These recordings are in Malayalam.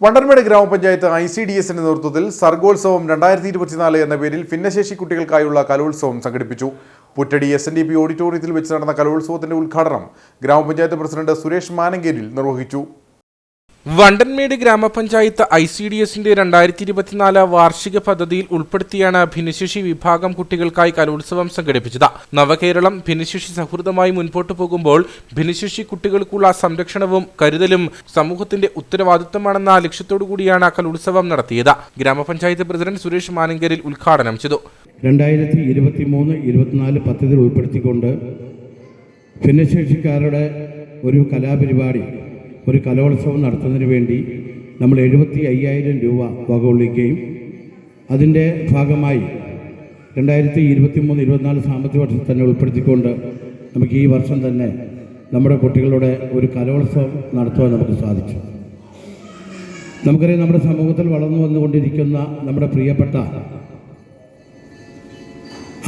വണ്ടർമേട് ഗ്രാമപഞ്ചായത്ത് ഐ സി ഡി എസിന്റെ നേതൃത്വത്തിൽ സർഗോത്സവം രണ്ടായിരത്തി ഇരുപത്തിനാല് എന്ന പേരിൽ ഭിന്നശേഷി കുട്ടികൾക്കായുള്ള കലോത്സവം സംഘടിപ്പിച്ചു. Puttady S N D P ഓഡിറ്റോറിയത്തിൽ വെച്ച് നടന്ന കലോത്സവത്തിന്റെ ഉദ്ഘാടനം ഗ്രാമപഞ്ചായത്ത് പ്രസിഡന്റ് സുരേഷ് മാനങ്കേരിൽ നിർവഹിച്ചു. വണ്ടൻമേട് ഗ്രാമപഞ്ചായത്ത് ഐ സി ഡി എസിന്റെ രണ്ടായിരത്തി ഇരുപത്തിനാല് വാർഷിക പദ്ധതിയിൽ ഉൾപ്പെടുത്തിയാണ് ഭിന്നശേഷി വിഭാഗം കുട്ടികൾക്കായി കലോത്സവം സംഘടിപ്പിച്ചത്. നവകേരളം ഭിന്നശേഷി സൗഹൃദമായി മുൻപോട്ടു പോകുമ്പോൾ ഭിന്നശേഷി കുട്ടികൾക്കുള്ള സംരക്ഷണവും കരുതലും സമൂഹത്തിന്റെ ഉത്തരവാദിത്തമാണെന്ന ലക്ഷ്യത്തോടുകൂടിയാണ് കലോത്സവം നടത്തിയത്. ഗ്രാമപഞ്ചായത്ത് പ്രസിഡന്റ് സുരേഷ് മാനങ്കരിൽ ഉദ്ഘാടനം ചെയ്തു. രണ്ടായിരത്തി ഇരുപത്തി മൂന്ന് ഇരുപത്തിനാല് പദ്ധതിയിൽ ഉൾപ്പെടുത്തിക്കൊണ്ട് ഭിന്നശേഷിക്കാരുടെ ഒരു കലാപരിപാടി ഒരു കലോത്സവം നടത്തുന്നതിന് വേണ്ടി നമ്മൾ എഴുപത്തി അയ്യായിരം രൂപ വകകൊള്ളിക്കുകയും അതിന്റെ ഭാഗമായി രണ്ടായിരത്തി ഇരുപത്തി മൂന്ന് ഇരുപത്തിനാല് സാമ്പത്തിക വർഷത്തിൽ തന്നെ ഉൾപ്പെടുത്തിക്കൊണ്ട് നമുക്ക് ഈ വർഷം തന്നെ നമ്മുടെ കുട്ടികളുടെ ഒരു കലോത്സവം നടത്തുവാൻ നമുക്ക് സാധിച്ചു. നമുക്കറിയാം നമ്മുടെ സമൂഹത്തിൽ വളർന്നു വന്നുകൊണ്ടിരിക്കുന്ന നമ്മുടെ പ്രിയപ്പെട്ട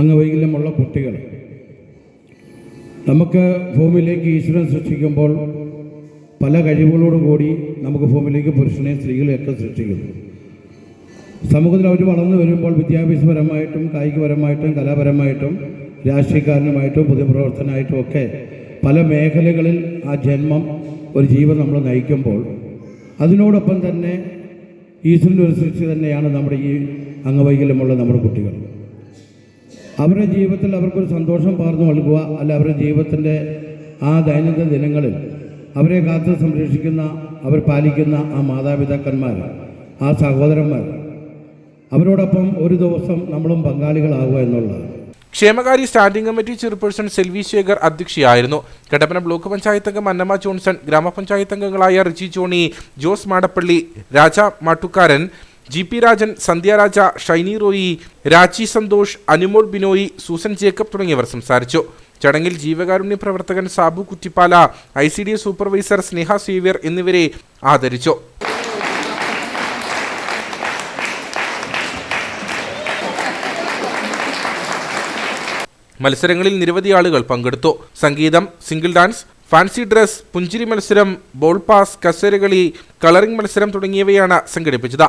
അംഗവൈകല്യമുള്ള കുട്ടികൾ. നമുക്ക് ഭൂമിയിലേക്ക് ഈശ്വരൻ സൃഷ്ടിക്കുമ്പോൾ പല കഴിവുകളോടും കൂടി നമുക്ക് ഭൂമിയിലേക്ക് പുരുഷനെയും സ്ത്രീകളെയൊക്കെ സൃഷ്ടിക്കുന്നു. സമൂഹത്തിൽ അവർ വളർന്നു വരുമ്പോൾ വിദ്യാഭ്യാസപരമായിട്ടും കായികപരമായിട്ടും കലാപരമായിട്ടും രാഷ്ട്രീയക്കാരനുമായിട്ടും പൊതുപ്രവർത്തനമായിട്ടും ഒക്കെ പല മേഖലകളിൽ ആ ജന്മം ഒരു ജീവൻ നമ്മൾ നയിക്കുമ്പോൾ അതിനോടൊപ്പം തന്നെ ഈശ്വരന്റെ ഒരു സൃഷ്ടി തന്നെയാണ് നമ്മുടെ ഈ അംഗവൈകല്യമുള്ള നമ്മുടെ കുട്ടികൾ. അവരുടെ ജീവിതത്തിൽ അവർക്കൊരു സന്തോഷം പകർന്നു നൽകുക അല്ല അവരുടെ ജീവിതത്തിന്റെ ആ ദൈനംദിന ദിനങ്ങളിൽ അവരെ കാത്തു സംരക്ഷിക്കുന്ന അവർ പാലിക്കുന്ന ആ മാതാപിതാക്കന്മാർ ആ സഹോദരന്മാർ. അവരോടൊപ്പം ഒരു ദിവസം നമ്മളും പങ്കാളികളാകുക എന്നുള്ളതാണ്. ക്ഷേമകാരി standing committee chairperson Selvi Sekhar അധ്യക്ഷയായിരുന്നു. Kattappana block panchayat അംഗം അന്നമ്മ ജോൺസൺ ഗ്രാമപഞ്ചായത്ത് അംഗങ്ങളായ Riji Johny Jose Madappally Raja Mattukkaran G P Rajan Sandhya Raja Shiny Roy Raji Santhosh Anumol Binoy Susan Jacob തുടങ്ങിയവർ സംസാരിച്ചു. ചടങ്ങിൽ ജീവകാരുണ്യ പ്രവർത്തകൻ Sabu Kuttippala I C D S supervisor Sneha Xavier എന്നിവരെ ആദരിച്ചു. മത്സരങ്ങളിൽ നിരവധി ആളുകൾ പങ്കെടുത്തു. സംഗീതം സിംഗിൾ ഡാൻസ് ഫാൻസി ഡ്രസ് പുഞ്ചിരി മത്സരം ബോൾ പാസ് കസേരകളി കളറിംഗ് മത്സരം തുടങ്ങിയവയാണ് സംഘടിപ്പിച്ചത്.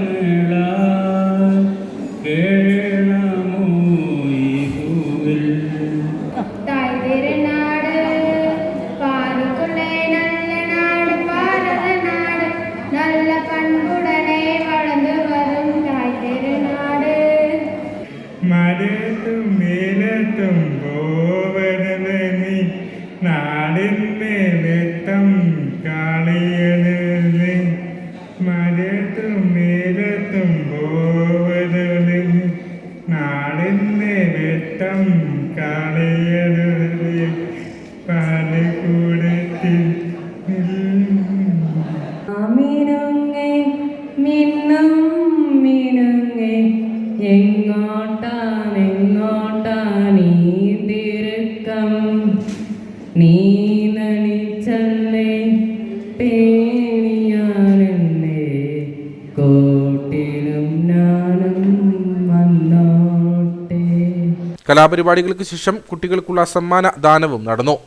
മേലത്തും പോവരുത് നീ നാടിന്റെ വെട്ടം കാളിയരുത് മരത്തും മേലത്തും പോവരുത് നീ നാടിന്റെ വെട്ടം കാളിയരുത് പാലക്കൂടത്തിൽ മിനുങ്ങേ മിന്നും മിനുങ്ങേ എങ്ങോട്ടാണ് നീ നടിച്ചല്ലേ പേണിയാണെന്നേ. കോട്ടിലും ഞാനും വന്നോട്ടെ. കലാപരിപാടികൾക്ക് ശേഷം കുട്ടികൾക്കുള്ള സമ്മാന ദാനവും നടന്നു.